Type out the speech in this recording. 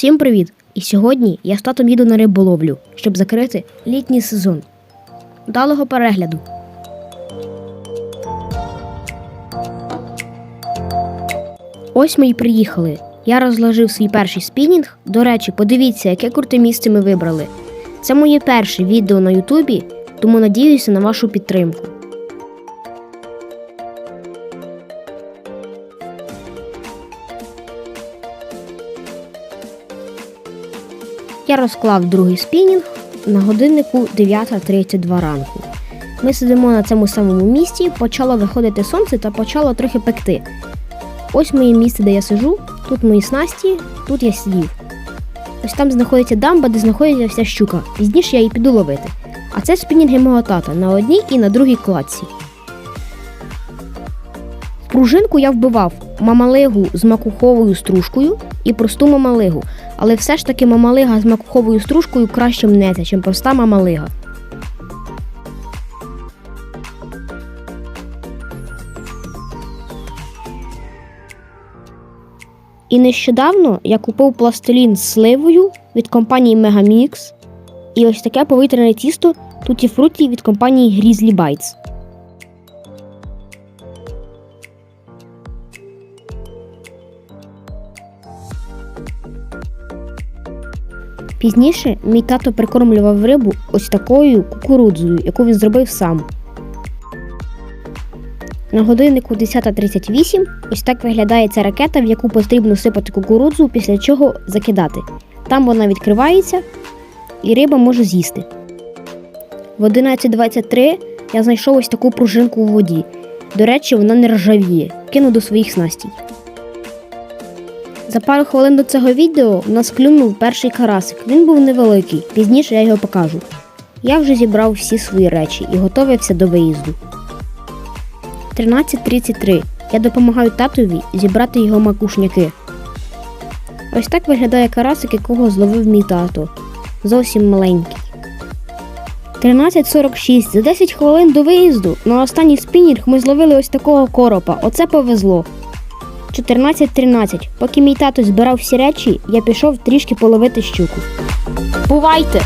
Всім привіт! І сьогодні я з татом їду на риболовлю, щоб закрити літній сезон. Вдалого перегляду! Ось ми й приїхали. Я розложив свій перший спінінг. До речі, подивіться, яке круте місце ми вибрали. Це моє перше відео на Ютубі, тому надіюся на вашу підтримку. Я розклав другий спінінг на годиннику 9.32 ранку. Ми сидимо на цьому самому місці, почало виходити сонце та почало трохи пекти. Ось моє місце, де я сижу, тут мої снасті, тут я сидів. Ось там знаходиться дамба, де знаходиться вся щука. Пізніше я її піду ловити. А це спінінги мого тата на одній і на другій кладці. Пружинку я вбивав мамалигу з макуховою стружкою і просту мамалигу, але все ж таки мамалига з макуховою стружкою краще мнеться, ніж проста мамалига. І нещодавно я купив пластилін з сливою від компанії Megamix і ось таке повітряне тісто Tutti Frutti від компанії Grizzly Bites. Пізніше мій тато прикормлював рибу ось такою кукурудзою, яку він зробив сам. На годиннику 10.38 ось так виглядає ця ракета, в яку потрібно сипати кукурудзу, після чого закидати. Там вона відкривається і риба може з'їсти. В 11.23 я знайшов ось таку пружинку у воді. До речі, вона не ржавіє. Кину до своїх снастей. За пару хвилин до цього відео в нас клюнув перший карасик. Він був невеликий, пізніше я його покажу. Я вже зібрав всі свої речі і готовився до виїзду. 13.33. Я допомагаю татові зібрати його макушняки. Ось так виглядає карасик, якого зловив мій тато. Зовсім маленький. 13.46. За 10 хвилин до виїзду на останній спінінг ми зловили ось такого коропа. Оце повезло. 14.13. Поки мій тато збирав всі речі, я пішов трішки половити щуку. Бувайте!